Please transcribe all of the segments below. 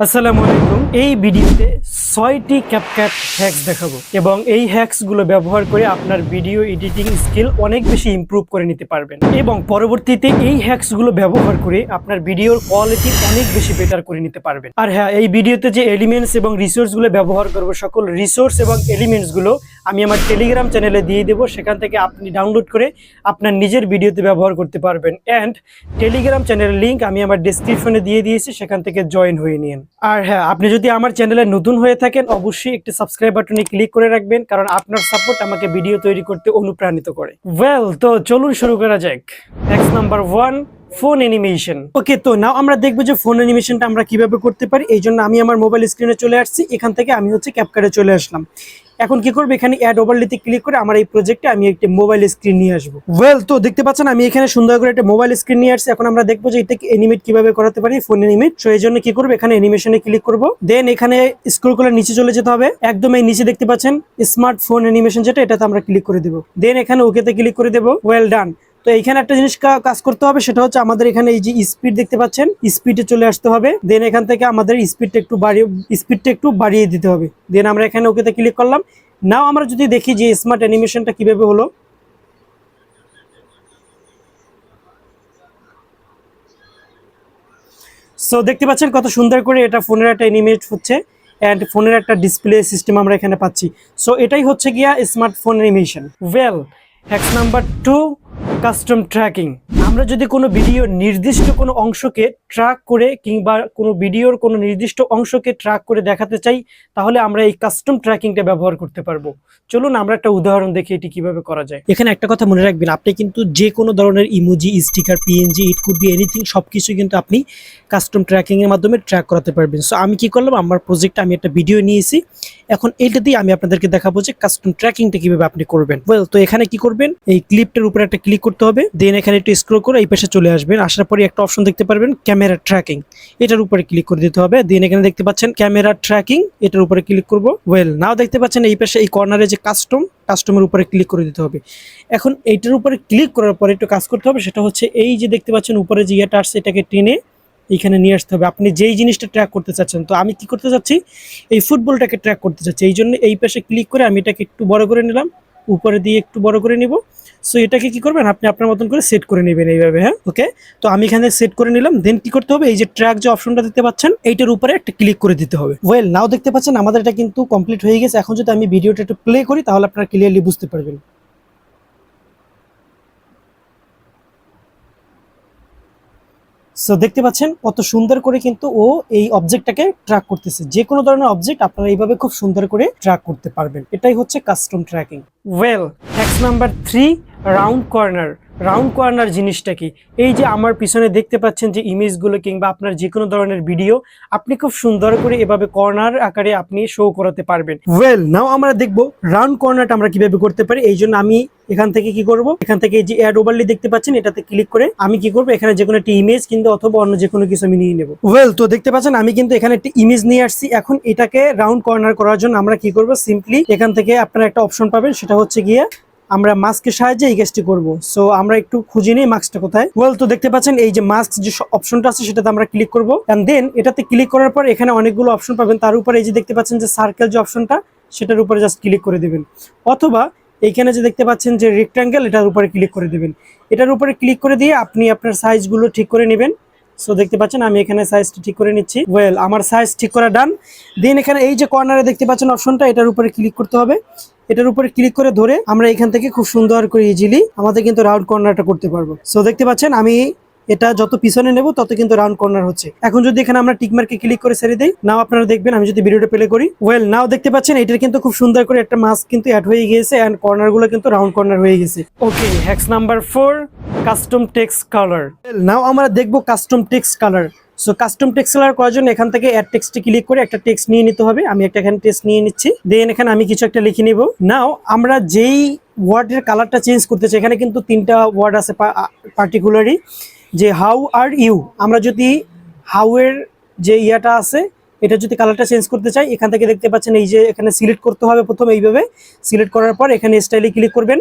আসসালামু আলাইকুম। এই ভিডিওতে ছয়টি ক্যাপকাট হ্যাক্স দেখাবো এবং এই হ্যাক্সগুলো ব্যবহার করে আপনার ভিডিও এডিটিং স্কিল অনেক বেশি ইমপ্রুভ করে নিতে পারবেন। এবং পরবর্তীতে এই হ্যাক্সগুলো ব্যবহার করে আপনার ভিডিওর কোয়ালিটি অনেক বেশি বেটার করে নিতে পারবেন। আর হ্যাঁ এই ভিডিওতে যে এলিমেন্টস এবং রিসোর্সগুলো ব্যবহার করব, সকল রিসোর্স এবং এলিমেন্টসগুলো আমি আমার টেলিগ্রাম চ্যানেলে দিয়ে দেবো। সেখান থেকে আপনি ডাউনলোড করে আপনার নিজের ভিডিওতে ব্যবহার করতে পারবেন। অ্যান্ড টেলিগ্রাম চ্যানেলের লিঙ্ক আমি আমার ডিসক্রিপশনে দিয়ে দিয়েছি, সেখান থেকে জয়েন হয়ে নিন। আর হ্যাঁ আপনি যদি আমার চ্যানেলে নতুন হয়ে থাকেন অবশ্যই একটি সাবস্ক্রাইব বাটনে ক্লিক করে রাখবেন, কারণ আপনার সাপোর্ট আমাকে ভিডিও তৈরি করতে অনুপ্রাণিত করে। ওয়েল তো চলুন শুরু করা যাক। Next number one phone animation okay তো নাও আমরা দেখব যে ফোন অ্যানিমেশনটা আমরা কীভাবে করতে পারি, এই জন্য আমি আমার মোবাইল স্ক্রিনে চলে আসছি, এখান থেকে আমি হচ্ছে ক্যাপকার্ডে চলে আসলাম। এখন কি করব? এখানে অ্যাড ওভারলিতে ক্লিক করে আমার এই প্রজেক্টে আমি একটি মোবাইল স্ক্রিন নিয়ে আসব। ওয়েল তো দেখতে পাচ্ছেন, আমি এখানে সুন্দর করে একটা মোবাইল স্ক্রিন নিয়ে আসছি। এখন আমরা দেখব যে এটাকে এনিমেট কীভাবে করাতে পারি ফোন এনিমেট সো এই জন্য কি করব? এখানে অ্যানিমেশনে ক্লিক করব। দেন এখানে স্ক্রল করে নিচে চলে যেতে হবে। একদম এই নিচে দেখতে পাচ্ছেন স্মার্টফোন অ্যানিমেশন যেটা, এটাতে আমরা ক্লিক করে দেবো। দেন এখানে ওকেতে ক্লিক করে দেবো। ওয়েল ডান তো এইখানে একটা জিনিস কাজ করতে হবে, সেটা হচ্ছে আমাদের এখানে এই যে স্পিড দেখতে পাচ্ছেন স্পিডে চলে আসতে হবে। দেন এখান থেকে আমাদের স্পিডটা একটু বাড়িয়ে স্পিডটা একটু বাড়িয়ে দিতে হবে। দেন আমরা এখানে ওকেতে ক্লিক করলাম। নাও আমরা যদি দেখি যে স্মার্ট অ্যানিমেশনটা কীভাবে হলো। সো দেখতে পাচ্ছেন কত সুন্দর করে এটা ফোনের একটা অ্যানিমেট হচ্ছে অ্যান্ড ফোনের একটা ডিসপ্লে সিস্টেম আমরা এখানে পাচ্ছি। সো এটাই হচ্ছে গিয়া smartphone animation well hacks number two custom tracking আমরা যদি কোনো ভিডিও নির্দিষ্ট কোনো অংশকে ট্র্যাক করে কিংবা কোনো ভিডিওর কোনো নির্দিষ্ট অংশকে ট্র্যাক করে দেখাতে চাই, তাহলে আমরা এই কাস্টম ট্র্যাকিংটা ব্যবহার করতে পারব। চলুন আমরা একটা উদাহরণ দেখি এটি কীভাবে করা যায়। এখানে একটা কথা মনে রাখবেন, আপনি কিন্তু যে কোনো ধরনের emoji sticker PNG it could be anything সবকিছু কিন্তু আপনি কাস্টম ট্র্যাকিংয়ের মাধ্যমে ট্র্যাক করাতে পারবেন। সো আমি কি করলাম? আমার প্রজেক্টে আমি একটা ভিডিও নিয়েছি। এখন এইটা দিয়ে আমি আপনাদেরকে দেখাবো যে কাস্টম ট্র্যাকিংটা কীভাবে আপনি করবেন। ওয়েল তো এখানে কি করবেন? এই ক্লিপটার উপরে একটা ক্লিক করতে হবে। দেন এখানে একটু স্ক্রো করে এই পাশে চলে আসবেন। আসার পরে একটা অপশন দেখতে পারবেন ক্যামেরা ট্র্যাকিং এটার উপরে ক্লিক করে দিতে হবে। দেন এখানে দেখতে পাচ্ছেন ক্যামেরা ট্র্যাকিং এটার উপরে ক্লিক করব। ওয়েল নাও দেখতে পাচ্ছেন এই পাশে, এই কর্নারে যে কাস্টম কাস্টমের উপরে ক্লিক করে দিতে হবে। এখন এইটার উপরে ক্লিক করার পরে একটু কাজ করতে হবে, সেটা হচ্ছে এই যে দেখতে পাচ্ছেন, উপরে যে ইয়েটা আসছে, এটাকে টেনে এইখানে নিয়ে আসতে হবে। আপনি যেই জিনিসটা ট্র্যাক করতে চাচ্ছেন, তো আমি কি করতে চাচ্ছি? এই ফুটবলটাকে ট্র্যাক করতে চাচ্ছি। এই জন্য এই পাশে ক্লিক করে আমি এটাকে একটু বড় করে নিলাম। উপরে দিয়ে একটু বড় করে নিব। সো এটাকে কি করবেন? আপনি আপনার মতন করে সেট করে নেবেন এইভাবে হ্যাঁ? ওকে তো আমি এখানে সেট করে নিলাম। দেন কি করতে হবে? এই যে ট্র্যাক যে অপশনটা দিতে পাচ্ছেন, এইটার উপরে একটা ক্লিক করে দিতে হবে। ওয়েল নাও দেখতে পাচ্ছেন আমাদের এটা কিন্তু কমপ্লিট হয়ে গেছে। এখন যদি আমি ভিডিওটা একটু প্লে করি, তাহলে আপনারা ক্লিয়ারলি বুঝতে পারবেন। সো দেখতে পাচ্ছেন কত সুন্দর করে কিন্তু ও এই অবজেক্টটাকে ট্র্যাক করতেছে। যে কোনো ধরনের অবজেক্ট আপনারা এইভাবে খুব সুন্দর করে ট্র্যাক করতে পারবেন। এটাই হচ্ছে custom tracking well hacks number three round corner round corner জিনিসটা কি? এই যে আমার পিছনে দেখতে পাচ্ছেন যে ইমেজগুলো কিংবা আপনার যে কোনো ধরনের ভিডিও আপনি খুব সুন্দর করে এভাবে কর্নার আকারে আপনি শো করাতে পারবেন। ওয়েল নাও আমরা দেখব রাউন্ড কর্নারটা আমরা কীভাবে করতে পারি। এই জন্য আমি এখান থেকে কি করব? এখান থেকে যে অ্যাড ওভারলি দেখতে পাচ্ছেন, এটাতে ক্লিক করে আমি কি করব? এখানে যে কোনো একটি ইমেজ কিন্তু অথবা অন্য যে কোনো কিছু আমি নিয়ে নেব। ওয়েল তো দেখতে পাচ্ছেন, আমি কিন্তু এখানে একটি ইমেজ নিয়ে আসছি। এখন এটাকে রাউন্ড কর্নার করার জন্য আমরা কি করব? সিম্পলি এখান থেকে আপনারা একটা অপশন পাবেন, সেটা হচ্ছে গিয়ে আমরা মাস্কের সাহায্যে এই কাজটি করব। সো আমরা একটু খুঁজে নিই মাস্কটা কোথায়। ওয়েল তো দেখতে পাচ্ছেন, এই যে মাস্ক যে অপশনটা আছে, সেটাতে আমরা ক্লিক করব। এন্ড দেন এটাতে ক্লিক করার পর এখানে অনেকগুলো অপশন পাবেন। তার উপরে এই যে দেখতে পাচ্ছেন যে সার্কেল যে অপশনটা সেটার উপরে জাস্ট ক্লিক করে দেবেন। অথবা, এইখানে যে দেখতে পাচ্ছেন যে রেক্টাঙ্গেল এটার উপরে ক্লিক করে দেবেন। এটার উপরে ক্লিক করে দিয়ে আপনি আপনার সাইজগুলো ঠিক করে নেবেন। সো দেখতে পাচ্ছেন, আমি এখানে সাইজটা ঠিক করে নিচ্ছি। ওয়েল আমার সাইজ ঠিক করা ডান দেন এখানে এই যে কর্নারে দেখতে পাচ্ছেন অপশনটা এটার উপরে ক্লিক করতে হবে। এটার উপরে ক্লিক করে ধরে আমরা এখান থেকে খুব সুন্দর করে ইজিলি আমাদের কিন্তু রাউন্ড কর্নারটা করতে পারব। সো দেখতে পাচ্ছেন আমি এটা যত পিছনে নেব, তত কিন্তু রাউন্ড কর্নার হচ্ছে। এখন যদি এখানে আমরা টিকমার্কে ক্লিক করে ছেড়ে দিই নাও আপনারা দেখবেন আমি যদি ভিডিওটা প্লে করি ওয়েল নাও দেখতে পাচ্ছেন এটার কিন্তু খুব সুন্দর করে একটা মাস্ক কিন্তু অ্যাড হয়ে গিয়েছে এন্ড কর্নারগুলো কিন্তু রাউন্ড কর্নার হয়ে গেছে। Okay hacks number four custom text colour now আমরা দেখব custom text colour so custom text colour করার জন্য এখান থেকে অ্যাড টেক্সটে ক্লিক করে একটা টেক্সট নিয়ে নিতে হবে। আমি একটা এখানে টেক্সট নিয়ে নিচ্ছি। দেন এখানে আমি কিছু একটা লিখে নিব। নাও আমরা যেই ওয়ার্ডের কালারটা চেঞ্জ করতে চাই, এখানে কিন্তু তিনটা ওয়ার্ড আছে পার্টিকুলারলি যে হাউ আর ইউ আমরা যদি হাউ এর যে ইয়াটা আছে, এটা যদি কালারটা চেঞ্জ করতে চাই, এখান থেকে দেখতে পাচ্ছেন এই যে এখানে সিলেক্ট করতে হবে প্রথম এইভাবে। সিলেক্ট করার পর এখানে স্টাইলে ক্লিক করবেন।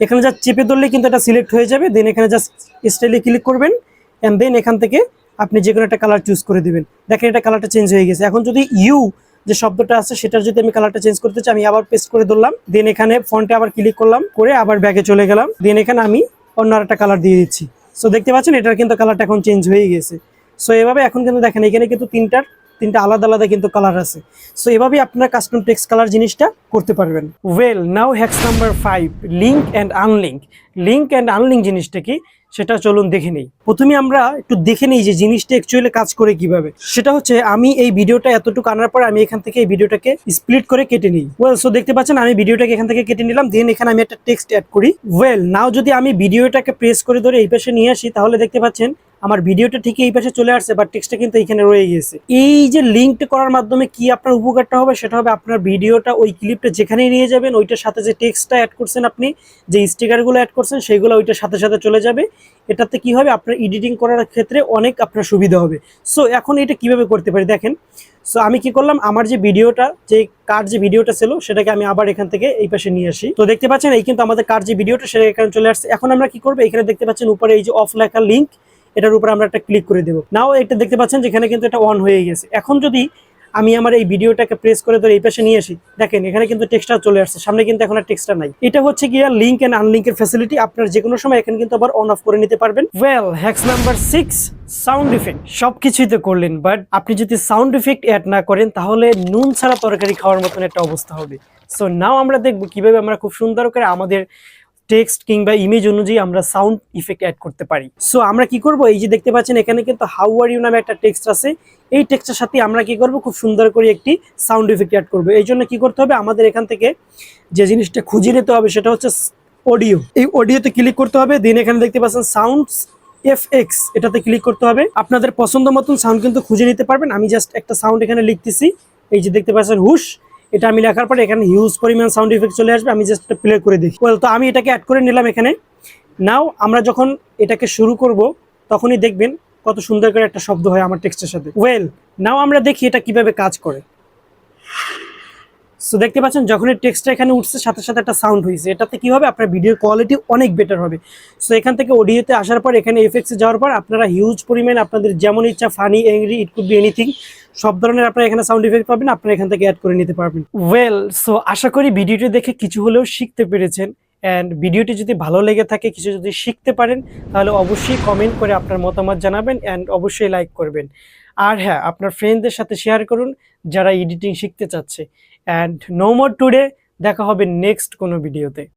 এখানে যা চেপে ধরলে কিন্তু এটা সিলেক্ট হয়ে যাবে। দেন এখানে জাস্ট স্টাইলে ক্লিক করবেন। অ্যান্ড দেন এখান থেকে আপনি যে কোনো একটা কালার চুজ করে দিবেন। দেখেন এটা কালারটা চেঞ্জ হয়ে গেছে। এখন যদি ইউ যে শব্দটা আছে, সেটার যদি আমি কালারটা চেঞ্জ করতে চাই, আমি আবার পেস্ট করে ধরলাম। দেন এখানে ফন্টে আবার ক্লিক করলাম, করে আবার ব্যাগে চলে গেলাম। দেন এখানে আমি অন্য একটা কালার দিয়ে দিচ্ছি। সো দেখতে পাচ্ছেন, এটার কিন্তু কালারটা এখন চেঞ্জ হয়ে গেছে। সো এভাবে এখন কিন্তু দেখেন, এখানে কিন্তু তিনটার তিনটা আলাদা আলাদা কিন্তু কালার আছে। সো এভাবেই আপনারা কাস্টম টেক্স কালার জিনিসটা করতে পারবেন। Well now hacks number five link and unlink link and unlink জিনিসটা কি? সেটা চলুন দেখে নেই। প্রথমে আমরা একটু দেখে নেই যে জিনিসটা অ্যাকচুয়ালি কাজ করে কীভাবে। সেটা হচ্ছে আমি এই ভিডিওটা এতটুকু আনার পর আমি এখান থেকে এই ভিডিওটাকে স্প্লিট করে কেটে নিই। ওয়েল সো দেখতে পাচ্ছেন, আমি ভিডিওটাকে এখান থেকে কেটে নিলাম দেন এখানে আমি একটা টেক্সট অ্যাড করি। ওয়েল নাও যদি আমি ভিডিওটাকে প্রেস করে ধরে এই পাশে নিয়ে আসি, তাহলে দেখতে পাচ্ছেন আমার ভিডিওটা ঠিকই এই পাশে চলে আসছে বাট টেক্সটটা কিন্তু এখানে রয়ে গেছে এই যে লিঙ্কটা করার মাধ্যমে কি আপনার উপকারটা হবে, সেটা হবে আপনার ভিডিওটা ওই ক্লিপটা যেখানে নিয়ে যাবেন, ওইটার সাথে যে টেক্সটটা অ্যাড করছেন আপনি, যে স্টিকারগুলো অ্যাড করছেন সেইগুলো ওইটার সাথে সাথে চলে যাবে। এটাতে কি হবে, আপনার এডিটিং করার ক্ষেত্রে অনেক আপনার সুবিধা হবে। সো এখন এটা কীভাবে করতে পারি, দেখেন। সো আমি কি করলাম, আমার যে ভিডিওটা, যে কার যে ভিডিওটা ছিল, সেটাকে আমি আবার এখান থেকে এই পাশে নিয়ে আসি। তো দেখতে পাচ্ছেন, এই কিন্তু আমাদের কার যে ভিডিওটা, সেটা এখানে চলে আসছে। এখন আমরা কি করব, এখানে দেখতে পাচ্ছেন উপরে এই যে অফ লেখা লিঙ্ক এটার উপর আমরা একটা ক্লিক করে দেবো। নাও এটা দেখতে পাচ্ছেন যেখানে কিন্তু এটা অন হয়ে গেছে। এখন যদি আমি আমার এই ভিডিওটাকে প্রেস করে ধরে এই পাশে নিয়ে আসি, দেখেন এখানে কিন্তু টেক্সটা চলে আসছে, সামনে কিন্তু এখন আর টেক্সটটা নাই। এটা হচ্ছে গিয়া লিঙ্ক এন্ড আনলিঙ্কের ফ্যাসিলিটি আপনার যে কোনো সময় এখানে কিন্তু আবার অন অফ করে নিতে পারবেন। Well hacks number six sound effect সবকিছুই তো করলেন বাট আপনি যদি সাউন্ড ইফেক্ট অ্যাড না করেন, তাহলে নুন ছাড়া তরকারি খাওয়ার মতন একটা অবস্থা হবে। সো নাও আমরা দেখব কীভাবে আমরা খুব সুন্দর করে আমাদের টেক্সট কিংবা ইমেজ অনুযায়ী আমরা সাউন্ড ইফেক্ট অ্যাড করতে পারি। সো আমরা কি করব? এই যে দেখতে পাচ্ছেন, এখানে কিন্তু হাউ আর ইউ নামে একটা টেক্সট আছে। এই টেক্সটের সাথে আমরা কি করব? খুব সুন্দর করে একটি সাউন্ড ইফেক্ট অ্যাড করব। এই জন্য কি করতে হবে? আমাদের এখান থেকে যে জিনিসটা খুঁজে নিতে হবে, সেটা হচ্ছে অডিও এই অডিওতে ক্লিক করতে হবে। দিন এখানে দেখতে পাচ্ছেন সাউন্ডস এফ এক্স এটাতে ক্লিক করতে হবে। আপনাদের পছন্দ মতন সাউন্ড কিন্তু খুঁজে নিতে পারবেন। আমি জাস্ট একটা সাউন্ড এখানে লিখতেছি। এই যে দেখতে পাচ্ছেন, হুশ। এটা আমি লেখার পরে এখানে হিউজ পরিমাণ সাউন্ড ইফেক্ট চলে আসবে, আমি জাস্ট প্লে করে দেখি। ওয়েল তো আমি এটাকে অ্যাড করে নিলাম এখানে। নাও আমরা যখন এটাকে শুরু করব, তখনই দেখবেন কত সুন্দর করে একটা শব্দ হয় আমার টেক্সটের সাথে। ওয়েল নাও আমরা দেখি এটা কীভাবে কাজ করে। সো দেখতে পাচ্ছেন যখন এই টেক্সটটা এখানে উঠছে, সাথে সাথে একটা সাউন্ড হয়েছে এটাতে কি হবে? আপনার ভিডিওর কোয়ালিটি অনেক বেটার হবে। সো এখান থেকে অডিওতে আসার পর, এখানে এফেক্টসে যাওয়ার পর, আপনারা হিউজ পরিমাণ আপনাদের যেমন ইচ্ছা funny angry it could be anything সব ধরনের আপনারা এখানে সাউন্ড ইফেক্ট পাবেন, আপনারা এখান থেকে অ্যাড করে নিতে পারবেন। ওয়েল সো আশা করি ভিডিওটি দেখে কিছু হলেও শিখতে পেরেছেন। অ্যান্ড ভিডিওটি যদি ভালো লেগে থাকে, কিছু যদি শিখতে পারেন, তাহলে অবশ্যই কমেন্ট করে আপনার মতামত জানাবেন অ্যান্ড অবশ্যই লাইক করবেন। আর হ্যাঁ আপনার ফ্রেন্ডদের সাথে শেয়ার করুন, যারা এডিটিং শিখতে চাচ্ছে। অ্যান্ড নো মোর টুডে দেখা হবে নেক্সট কোনো ভিডিওতে